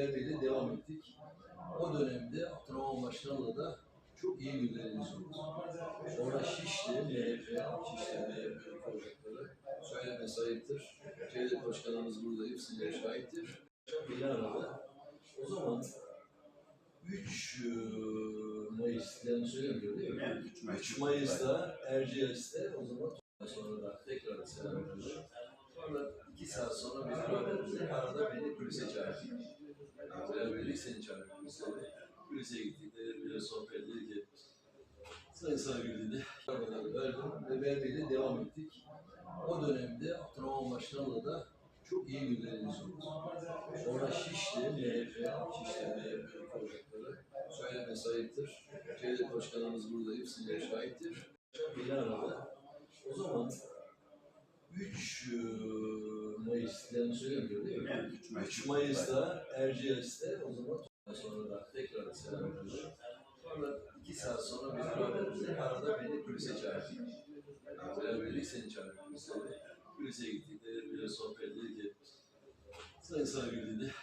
Berbe'yle devam ettik. O dönemde Abdurrahman Başkan'la da çok iyi günlerimiz oldu. Sonra Şişli, MHP, Şişli MHP projekleri söyleme sayıptır. Cevdet Başkanımız burada hepsine şahittir. Beni aradı. O zaman 3 Mayıs, yanlış söylemiyorum değil mi? Evet, 3 Mayıs. 3 Mayıs'ta Erciyes'te o zaman sonra da tekrar selam veriyorum. Sonra iki saat sonra bir. Arada beni kulise çağırdı. Beraberlik seni çağırdı kulise. Kulise gittik. Biraz sohbet dedi ki Sayın. Arabaları verdim ve Berbe'yle devam ettik. O dönemde Abdurrahman Başkan'la da çok iyi günlerimiz oldu. Sonra Şişli, MHP, Şişli MHP projekleri söyleme sayıptır. Cevdet Başkanımız burada hepsine şahittir. Beni aradı. O zaman 3 Mayıs, yanlış söylemiyorum değil mi? Evet, 3 Mayıs. 3 Mayıs'ta Erciyes'te o zaman sonra da tekrar selam veriyorum. Sonra iki saat sonra bir beraberdik. Arada beni kulise çağırdı. Beraberlik seni çağırdı kulise. Kulise gittik. Dedi, biraz sohbet dedi ki Sayın Sarıgül dedi.